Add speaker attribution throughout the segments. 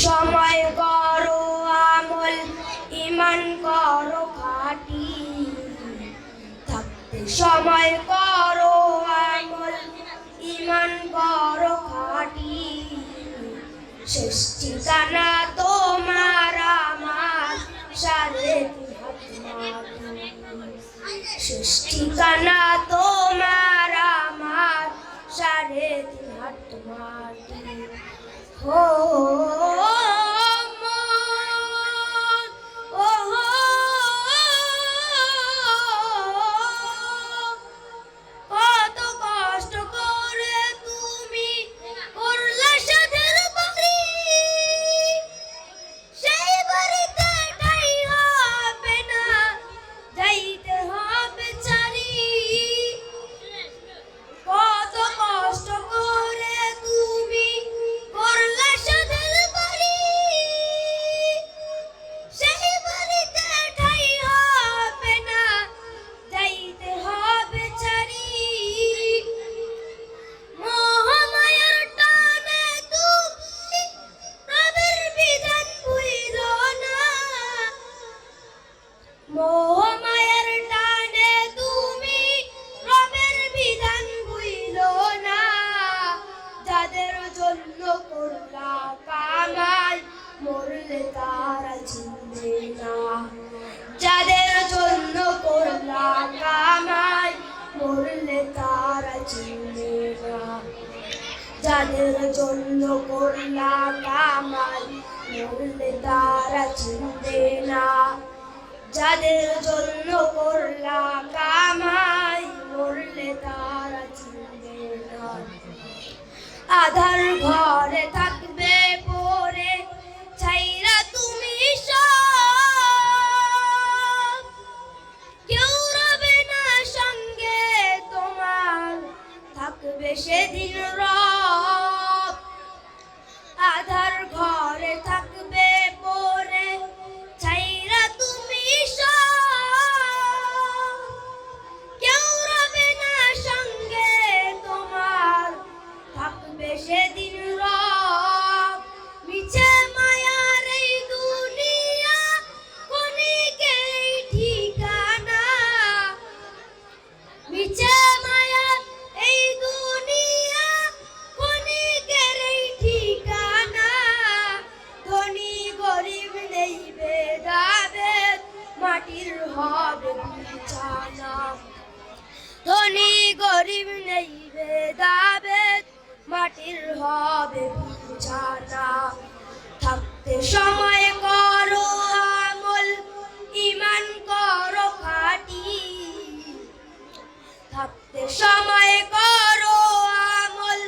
Speaker 1: সময় করো আমল ইমান করো খাটি। থাকতে সময় করো আমল ইমান করো খাটি। শেষ ঠিকানা তোমার আমার সারে শেষ ঠিকানা তোমার আমার সাড়ে তিন হাত মাটি হো যাদের জন্য করলা কামাই মরলে তারা চিনবে না। যাদের জন্য করলা কামাই মরলে তারা চিনবে না। আধার ঘরে থাকবে পরে, ছাইরা তুমি কেউ রবে না সঙ্গে তোমার, থাকবে সেদিন রব। মাটির হবে থাকতে সময় করো আমল ইমান করো খাটি। থাকতে সময় করো আমল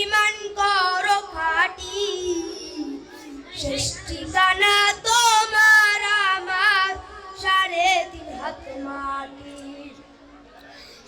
Speaker 1: ইমান করো খাটি। শেষ তোমার আমার, সাড়ে তিন হাত মাটির